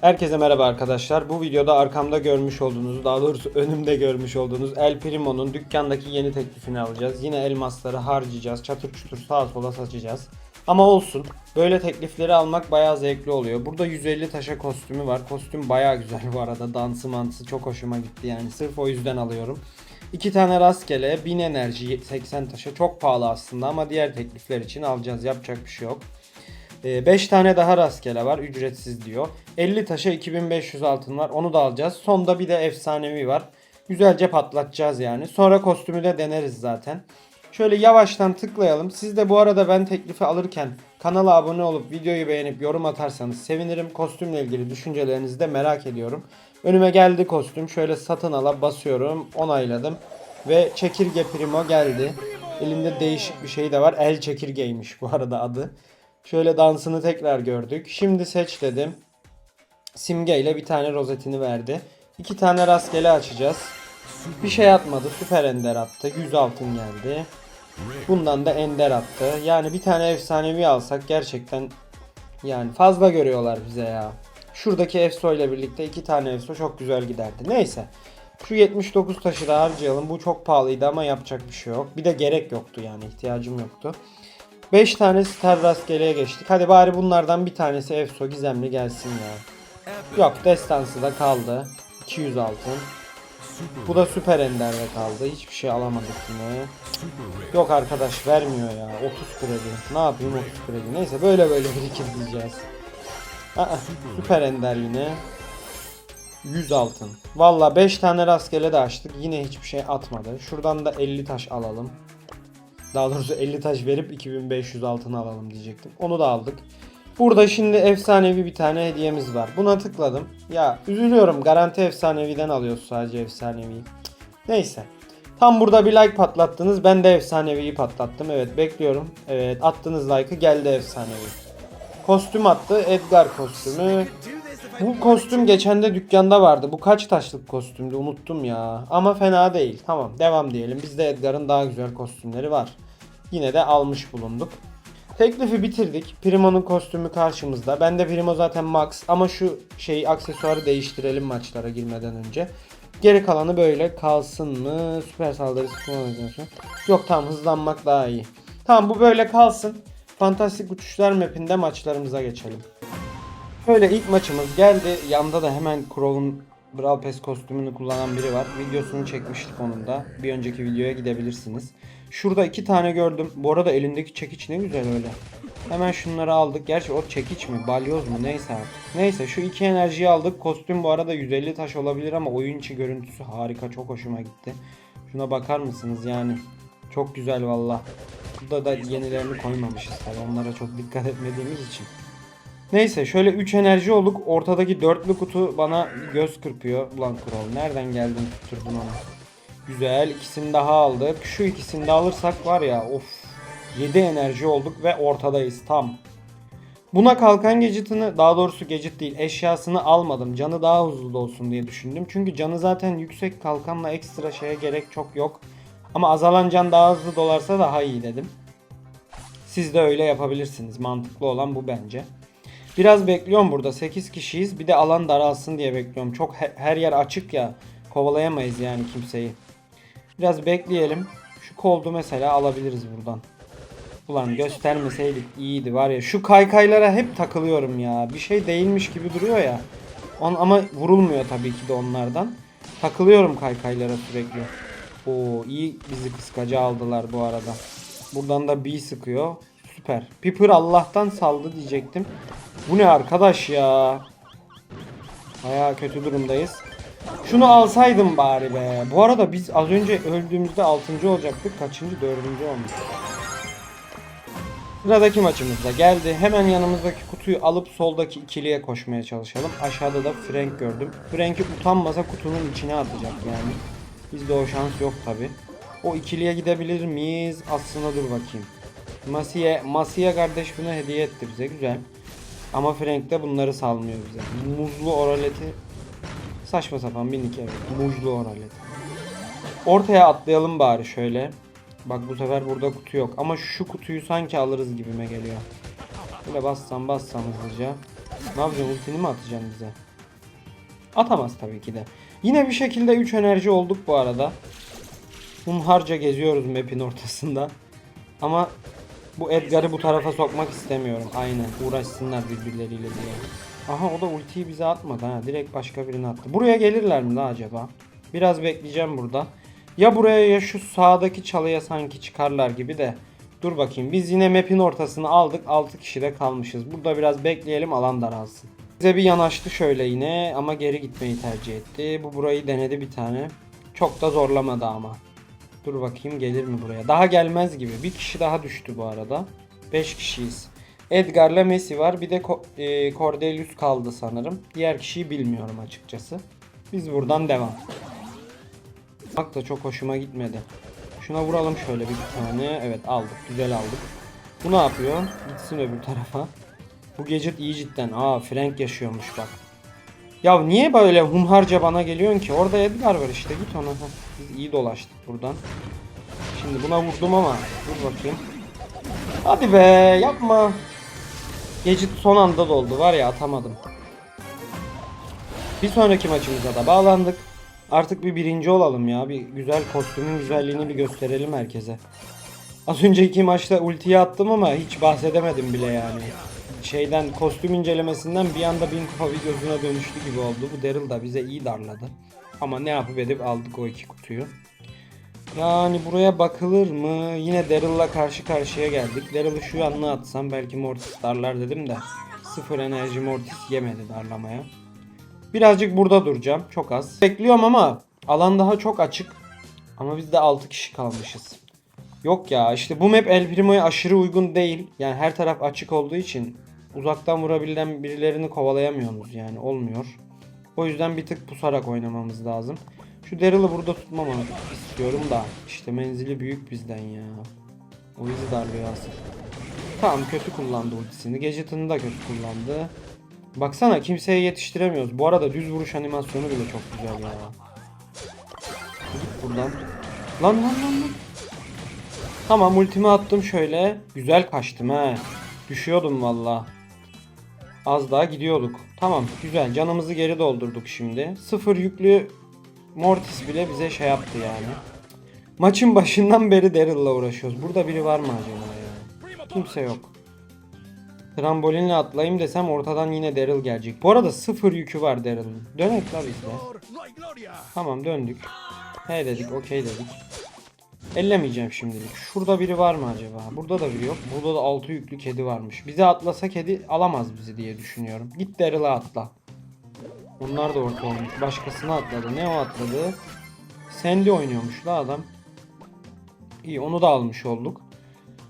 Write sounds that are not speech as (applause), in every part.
Herkese merhaba arkadaşlar. Bu videoda arkamda görmüş olduğunuz, daha doğrusu (laughs) önümde görmüş olduğunuz El Primo'nun dükkandaki yeni teklifini alacağız. Yine elmasları harcayacağız. Çatır çutur sağa sola saçacağız. Ama olsun. Böyle teklifleri almak bayağı zevkli oluyor. Burada 150 taşa kostümü var. Kostüm bayağı güzel bu arada. Dansı mantısı çok hoşuma gitti yani. Sırf o yüzden alıyorum. İki tane rastgele 1000 enerji 80 taşa çok pahalı aslında ama diğer teklifler için alacağız. Yapacak bir şey yok. 5 tane daha rastgele var ücretsiz diyor. 50 taşa 2500 altın var onu da alacağız. Sonda bir de efsanevi var. Güzelce patlatacağız yani. Sonra kostümü de deneriz zaten. Şöyle yavaştan tıklayalım. Siz de bu arada ben teklifi alırken kanala abone olup videoyu beğenip yorum atarsanız sevinirim. Kostümle ilgili düşüncelerinizi de merak ediyorum. Önüme geldi kostüm. Şöyle satın ala basıyorum. Onayladım. Ve çekirge primo geldi. Elinde değişik bir şey de var. El çekirgeymiş bu arada adı. Şöyle dansını tekrar gördük. Şimdi seç dedim. Simge ile bir tane rozetini verdi. İki tane rastgele açacağız. Bir şey atmadı. Süper ender attı. 100 altın geldi. Bundan da ender attı. Yani bir tane efsanevi alsak gerçekten yani fazla görüyorlar bize ya. Şuradaki Efso ile birlikte iki tane Efso çok güzel giderdi. Neyse. Şu 79 taşı da harcayalım. Bu çok pahalıydı ama yapacak bir şey yok. Bir de gerek yoktu yani ihtiyacım yoktu. 5 tane star rastgeleye geçtik. Hadi bari bunlardan bir tanesi Efso gizemli gelsin ya. Yok destansı da kaldı. 200 altın. Bu da süper enderde kaldı. Hiçbir şey alamadık yine. Yok arkadaş vermiyor ya. 30 kredi. Ne yapayım 30 kredi. Neyse böyle böyle biriktireceğiz. Aa, süper ender yine. 100 altın. Valla 5 tane rastgele de açtık. Yine hiçbir şey atmadı. Şuradan da 50 taş alalım. Daha doğrusu 50 taş verip 2500 altın alalım diyecektim. Onu da aldık. Burada şimdi efsanevi bir tane hediyemiz var. Buna tıkladım. Ya üzülüyorum. Garanti efsaneviden alıyoruz sadece efsaneviyi. Neyse. Tam burada bir like patlattınız. Ben de efsaneviyi patlattım. Evet bekliyorum. Evet attığınız like'ı geldi efsanevi. Kostüm attı. Edgar kostümü. Bu kostüm geçen de dükkanda vardı. Bu kaç taşlık kostümdü unuttum ya. Ama fena değil. Tamam devam diyelim. Bizde Edgar'ın daha güzel kostümleri var. Yine de almış bulunduk. Teklifi bitirdik. Primo'nun kostümü karşımızda. Ben de Primo zaten max ama şu şeyi aksesuarı değiştirelim maçlara girmeden önce. Geri kalanı böyle kalsın mı? Süper saldırı kullanacağım. Yok tamam hızlanmak daha iyi. Tamam bu böyle kalsın. Fantastik uçuşlar mapinde maçlarımıza geçelim. Şöyle ilk maçımız geldi. Yanda da hemen Crow'un Brawl Pass kostümünü kullanan biri var. Videosunu çekmiştik onun da. Bir önceki videoya gidebilirsiniz. Şurada iki tane gördüm. Bu arada elindeki çekiç ne güzel öyle. Hemen şunları aldık. Gerçi o çekiç mi? Balyoz mu? Neyse artık. Neyse şu iki enerjiyi aldık. Kostüm bu arada 150 taş olabilir ama oyun içi görüntüsü harika. Çok hoşuma gitti. Şuna bakar mısınız yani? Çok güzel valla. Burada da yenilerini koymamışız tabii. Onlara çok dikkat etmediğimiz için. Neyse şöyle 3 enerji olduk. Ortadaki dörtlü kutu bana göz kırpıyor. Ulan Kral nereden geldin tutturdun onu. Güzel ikisini daha aldık. Şu ikisini de alırsak var ya of. 7 enerji olduk ve ortadayız tam. Buna kalkan gadget'ını daha doğrusu gadget değil eşyasını almadım. Canı daha hızlı olsun diye düşündüm. Çünkü canı zaten yüksek kalkanla ekstra şeye gerek çok yok. Ama azalan can daha hızlı dolarsa daha iyi dedim. Siz de öyle yapabilirsiniz. Mantıklı olan bu bence. Biraz bekliyorum burada. 8 kişiyiz. Bir de alan daralsın diye bekliyorum. Çok he- her yer açık ya. Kovalayamayız yani kimseyi. Biraz bekleyelim. Şu koldu mesela alabiliriz buradan. Ulan göstermeseydik iyiydi var ya. Şu kaykaylara hep takılıyorum ya. Bir şey değilmiş gibi duruyor ya. On, ama vurulmuyor tabii ki de onlardan. Takılıyorum kaykaylara sürekli. Oo iyi bizi kıskaca aldılar bu arada. Buradan da B sıkıyor. Süper. Piper Allah'tan saldı diyecektim. Bu ne arkadaş ya? Baya kötü durumdayız. Şunu alsaydım bari be. Bu arada biz az önce öldüğümüzde 6. olacaktık. Kaçıncı? 4. olmuş. Sıradaki maçımızda geldi. Hemen yanımızdaki kutuyu alıp soldaki ikiliye koşmaya çalışalım. Aşağıda da Frank gördüm. Frank'i utanmasa kutunun içine atacak yani. Bizde o şans yok tabi. O ikiliye gidebilir miyiz? Aslında dur bakayım. Masiye, Masiye kardeş bunu hediye etti bize. Güzel. Ama Frank de bunları salmıyor bize. Muzlu oraleti saçma sapan bir nick evet. Muzlu oralet. Ortaya atlayalım bari şöyle. Bak bu sefer burada kutu yok. Ama şu kutuyu sanki alırız gibime geliyor. Böyle bassam bassam hızlıca. Ne yapacaksın ultini mi atacaksın bize? Atamaz tabii ki de. Yine bir şekilde 3 enerji olduk bu arada. Hunharca geziyoruz map'in ortasında. Ama bu Edgar'ı bu tarafa sokmak istemiyorum. Aynen uğraşsınlar birbirleriyle diye. Aha o da ultiyi bize atmadı ha. Direkt başka birine attı. Buraya gelirler mi la acaba? Biraz bekleyeceğim burada. Ya buraya ya şu sağdaki çalıya sanki çıkarlar gibi de. Dur bakayım. Biz yine map'in ortasını aldık. 6 kişi de kalmışız. Burada biraz bekleyelim alan daralsın. Bize bir yanaştı şöyle yine ama geri gitmeyi tercih etti. Bu burayı denedi bir tane. Çok da zorlamadı ama. Dur bakayım gelir mi buraya. Daha gelmez gibi. Bir kişi daha düştü bu arada. 5 kişiyiz. Edgar'la Messi var. Bir de e, Cordelius kaldı sanırım. Diğer kişiyi bilmiyorum açıkçası. Biz buradan devam. Bak da çok hoşuma gitmedi. Şuna vuralım şöyle bir tane. Evet aldık. Güzel aldık. Bu ne yapıyor? Gitsin öbür tarafa. Bu Gadget iyi cidden. Aa Frank yaşıyormuş bak. Ya niye böyle humharca bana geliyorsun ki? Orada Edgar var işte git ona. Biz iyi dolaştık buradan. Şimdi buna vurdum ama dur bakayım. Hadi be yapma. Gadget son anda doldu var ya atamadım. Bir sonraki maçımıza da bağlandık. Artık bir birinci olalım ya. Bir güzel kostümün güzelliğini bir gösterelim herkese. Az önceki maçta ultiyi attım ama hiç bahsedemedim bile yani. Şeyden kostüm incelemesinden bir anda bin kupa videosuna dönüştü gibi oldu. Bu Daryl da bize iyi darladı. Ama ne yapıp edip aldık o iki kutuyu. Yani buraya bakılır mı? Yine Daryl'la karşı karşıya geldik. Daryl'ı şu yanına atsam belki Mortis darlar dedim de. Sıfır enerji Mortis yemedi darlamaya. Birazcık burada duracağım. Çok az. Bekliyorum ama alan daha çok açık. Ama biz de 6 kişi kalmışız. Yok ya işte bu map El Primo'ya aşırı uygun değil. Yani her taraf açık olduğu için uzaktan vurabilen birilerini kovalayamıyoruz yani olmuyor. O yüzden bir tık pusarak oynamamız lazım. Şu Daryl'ı burada tutmamı istiyorum da işte menzili büyük bizden ya. O bizi darlıyor asıl. Tamam kötü kullandı ultisini. Gadget'ını da kötü kullandı. Baksana kimseye yetiştiremiyoruz. Bu arada düz vuruş animasyonu bile çok güzel ya. Git buradan. Lan lan lan lan. Tamam ultimi attım şöyle. Güzel kaçtım he. Düşüyordum valla. Az daha gidiyorduk. Tamam güzel canımızı geri doldurduk şimdi. Sıfır yüklü Mortis bile bize şey yaptı yani. Maçın başından beri Daryl'la uğraşıyoruz. Burada biri var mı acaba ya? Kimse yok. Trambolinle atlayayım desem ortadan yine Daryl gelecek. Bu arada sıfır yükü var Daryl'ın. Dönek la bizde. Tamam döndük. He dedik okey dedik. Ellemeyeceğim şimdilik. Şurada biri var mı acaba? Burada da biri yok. Burada da 6 yüklü kedi varmış. Bize atlasa kedi alamaz bizi diye düşünüyorum. Git Daryl'a atla. Onlar da orta olmuş. Başkasına atladı. Ne o atladı? Sandy oynuyormuş la adam. İyi onu da almış olduk.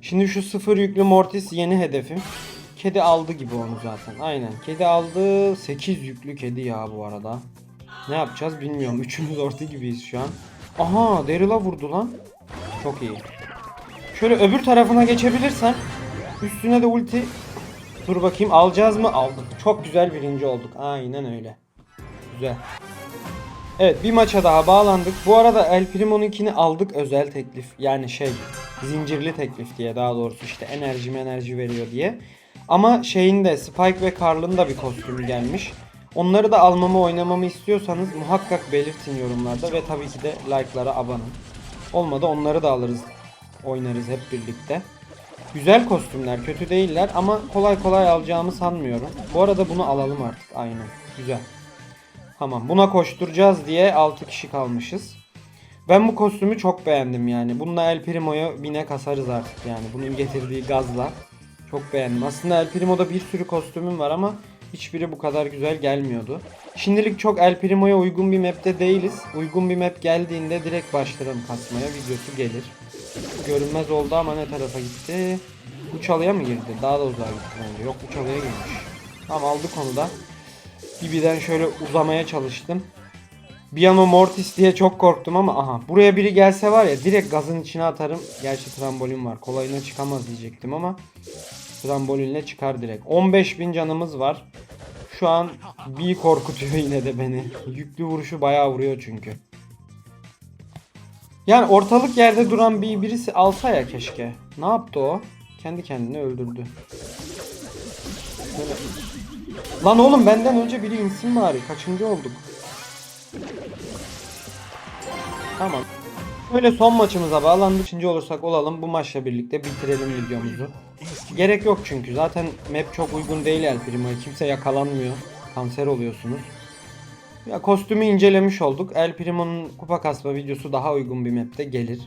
Şimdi şu sıfır yüklü Mortis yeni hedefim. Kedi aldı gibi onu zaten. Aynen. Kedi aldı. 8 yüklü kedi ya bu arada. Ne yapacağız bilmiyorum. Üçümüz orta gibiyiz şu an. Aha Daryl'a vurdu lan. Çok iyi. Şöyle öbür tarafına geçebilirsem üstüne de ulti Dur bakayım alacağız mı? Aldık. Çok güzel birinci olduk. Aynen öyle. Güzel. Evet bir maça daha bağlandık. Bu arada El Primo'nunkini aldık özel teklif. Yani şey zincirli teklif diye daha doğrusu işte enerji enerji veriyor diye. Ama şeyin de Spike ve Carl'ın da bir kostümü gelmiş. Onları da almamı oynamamı istiyorsanız muhakkak belirtin yorumlarda ve tabii ki de like'lara abone. Olmadı onları da alırız. Oynarız hep birlikte. Güzel kostümler, kötü değiller ama kolay kolay alacağımı sanmıyorum. Bu arada bunu alalım artık. Aynen. Güzel. Tamam. Buna koşturacağız diye 6 kişi kalmışız. Ben bu kostümü çok beğendim yani. Bununla El Primo'yu bine kasarız artık yani. Bunun getirdiği gazla. Çok beğendim. Aslında El Primo'da bir sürü kostümüm var ama hiçbiri bu kadar güzel gelmiyordu. Şimdilik çok El Primo'ya uygun bir map'te değiliz. Uygun bir map geldiğinde direkt başlarım kasmaya. Videosu gelir. Görünmez oldu ama ne tarafa gitti? Bu çalıya mı girdi? Daha da uzağa gitti bence. Yok bu çalıya girmiş. Tamam aldık onu da. Bibi'den şöyle uzamaya çalıştım. Bir an o Mortis diye çok korktum ama aha buraya biri gelse var ya direkt gazın içine atarım. Gerçi trambolin var. Kolayına çıkamaz diyecektim ama trambolinle çıkar direkt. 15.000 canımız var. Şu an bir korkutuyor yine de beni. Yüklü vuruşu bayağı vuruyor çünkü. Yani ortalık yerde duran bir birisi alsa ya keşke. Ne yaptı o? Kendi kendini öldürdü. Böyle Lan oğlum benden önce biri insin bari. Kaçıncı olduk? Tamam. Öyle son maçımıza bağlandık. İkinci olursak olalım. Bu maçla birlikte bitirelim videomuzu. Gerek yok çünkü. Zaten map çok uygun değil El Primo'ya. Kimse yakalanmıyor. Kanser oluyorsunuz. Ya kostümü incelemiş olduk. El Primo'nun kupa kasma videosu daha uygun bir map'te gelir.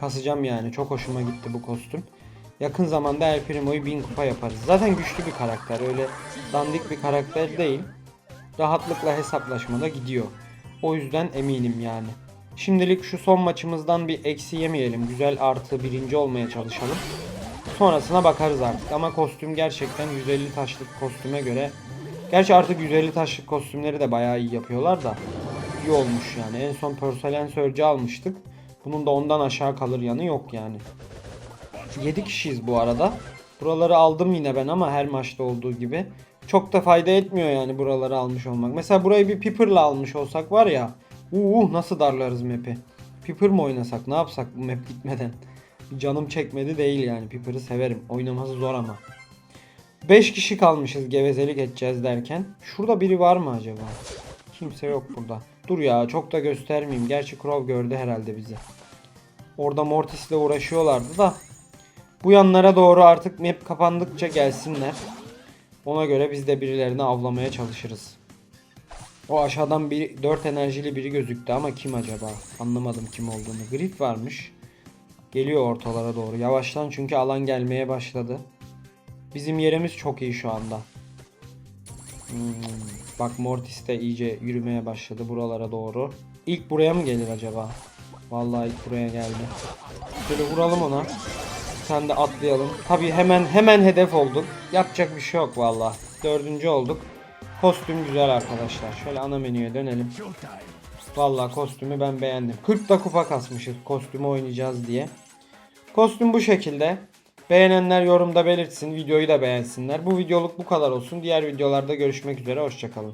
Kasacağım yani. Çok hoşuma gitti bu kostüm. Yakın zamanda El Primo'yu 1000 kupa yaparız. Zaten güçlü bir karakter. Öyle dandik bir karakter değil. Rahatlıkla hesaplaşmada gidiyor. O yüzden eminim yani. Şimdilik şu son maçımızdan bir eksi yemeyelim. Güzel artı birinci olmaya çalışalım. Sonrasına bakarız artık. Ama kostüm gerçekten 150 taşlık kostüme göre Gerçi artık 150 taşlık kostümleri de bayağı iyi yapıyorlar da iyi olmuş yani. En son Porcelain Surge'ı almıştık. Bunun da ondan aşağı kalır yanı yok yani. 7 kişiyiz bu arada. Buraları aldım yine ben ama her maçta olduğu gibi. Çok da fayda etmiyor yani buraları almış olmak. Mesela burayı bir Piper'la almış olsak var ya. Uh nasıl darlarız map'i. Piper mı oynasak ne yapsak bu map gitmeden. Canım çekmedi değil yani. Piper'ı severim. Oynaması zor ama. 5 kişi kalmışız gevezelik edeceğiz derken. Şurada biri var mı acaba? Kimse yok burada. Dur ya çok da göstermeyeyim. Gerçi Crow gördü herhalde bizi. Orada Mortis'le uğraşıyorlardı da. Bu yanlara doğru artık map kapandıkça gelsinler. Ona göre biz de birilerini avlamaya çalışırız. O aşağıdan bir 4 enerjili biri gözüktü ama kim acaba? Anlamadım kim olduğunu. Grif varmış. Geliyor ortalara doğru. Yavaştan çünkü alan gelmeye başladı. Bizim yerimiz çok iyi şu anda. Hmm, Bak Mortis de iyice yürümeye başladı buralara doğru. İlk buraya mı gelir acaba? Vallahi ilk buraya geldi. Şöyle vuralım ona. Sen de atlayalım. Tabii hemen hemen hedef olduk. Yapacak bir şey yok vallahi. Dördüncü olduk. Kostüm güzel arkadaşlar. Şöyle ana menüye dönelim. Vallahi kostümü ben beğendim. 40 da kupa kasmışız kostümü oynayacağız diye. Kostüm bu şekilde. Beğenenler yorumda belirtsin. Videoyu da beğensinler. Bu videoluk bu kadar olsun. Diğer videolarda görüşmek üzere. Hoşçakalın.